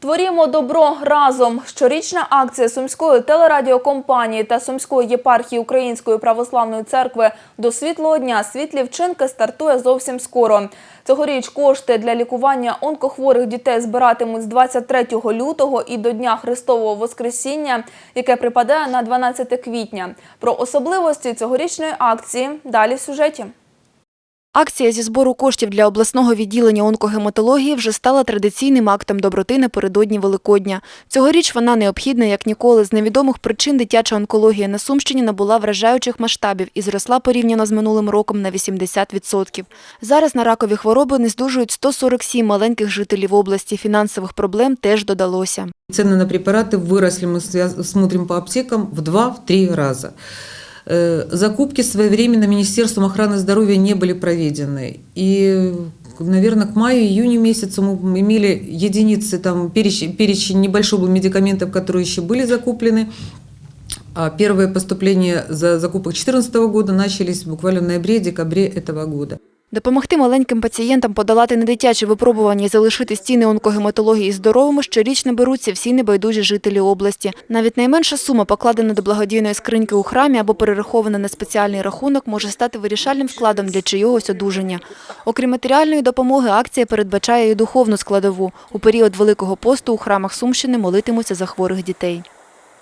Творімо добро разом. Щорічна акція Сумської телерадіокомпанії та Сумської єпархії Української православної церкви до світлого дня світлі вчинки стартує зовсім скоро. Цьогоріч кошти для лікування онкохворих дітей збиратимуть з 23 лютого і до Дня Христового Воскресіння, яке припадає на 12 квітня. Про особливості цьогорічної акції далі в сюжеті. Акція зі збору коштів для обласного відділення онкогематології вже стала традиційним актом доброти напередодні Великодня. Цьогоріч вона необхідна як ніколи. З невідомих причин дитяча онкологія на Сумщині набула вражаючих масштабів і зросла порівняно з минулим роком на 80%. Зараз на ракові хвороби не здужують 147 маленьких жителів області. Фінансових проблем теж додалося. Цены на препараты выросли, мы связ- смотрим по аптекам, в 2-3 раза. Э, Закупки своевременно Министерством охраны здоровья не были проведены. И, наверное, к маю-июню месяцу мы имели единицы, там, перечень, перечень небольшой был медикаментов, которые еще были закуплены. А первые поступления за закупок 2014 года начались буквально в ноябре-декабре этого года. Допомогти маленьким пацієнтам подолати недитячі випробування і залишити стіни онкогематології здоровими щорічно беруться всі небайдужі жителі області. Навіть найменша сума, покладена до благодійної скриньки у храмі або перерахована на спеціальний рахунок, може стати вирішальним вкладом для чийогось одужання. Окрім матеріальної допомоги, акція передбачає і духовну складову. У період Великого посту у храмах Сумщини молитимуться за хворих дітей.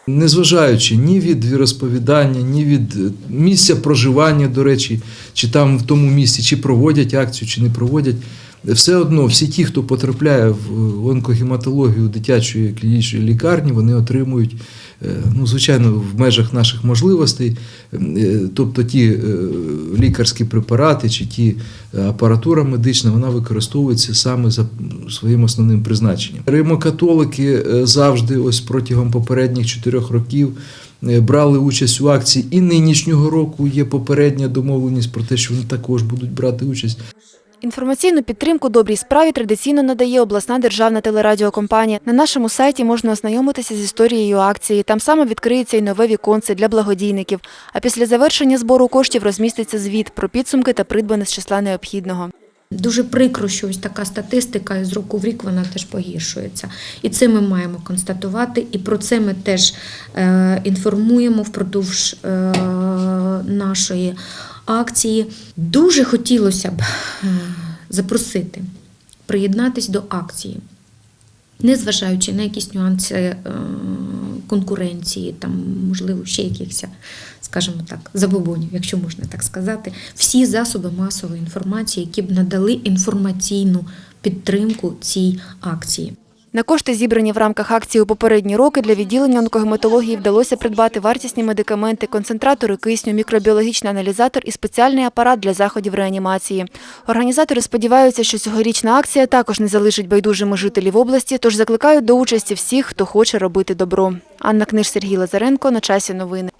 Незважаючи ні від віросповідання, ні від е, місця проживання, до речі, чи там в тому місці, чи проводять акцію, чи не проводять, все одно всі ті, хто потрапляє в онкогематологію дитячої клінічної лікарні, вони отримують, е, ну, звичайно, в межах наших можливостей, е, тобто ті е, лікарські препарати чи ті е, апаратура медична, вона використовується саме за своїм основним призначенням. Римокатолики е, завжди, ось протягом попередніх чотирьох років, е, брали участь у акції. І нинішнього року є попередня домовленість про те, що вони також будуть брати участь. Інформаційну підтримку добрій справі традиційно надає обласна державна телерадіокомпанія. На нашому сайті можна ознайомитися з історією акції. Там саме відкриється і нове віконце для благодійників. А після завершення збору коштів розміститься звіт про підсумки та придбане з числа необхідного. Дуже прикро, що ось така статистика з року в рік вона теж погіршується. І це ми маємо констатувати, і про це ми теж е, інформуємо впродовж е, нашої акції. Дуже хотілося б е, запросити приєднатись до акції, незважаючи на якісь нюанси е, конкуренції, там, можливо, ще якихось, скажімо так, забобонів, якщо можна так сказати, всі засоби масової інформації, які б надали інформаційну підтримку цій акції. На кошти, зібрані в рамках акції у попередні роки, для відділення онкогематології вдалося придбати вартісні медикаменти, концентратори кисню, мікробіологічний аналізатор і спеціальний апарат для заходів реанімації. Організатори сподіваються, що цьогорічна акція також не залишить байдужими жителів області, тож закликають до участі всіх, хто хоче робити добро. Анна Книж, Сергій Лазаренко. На часі новини.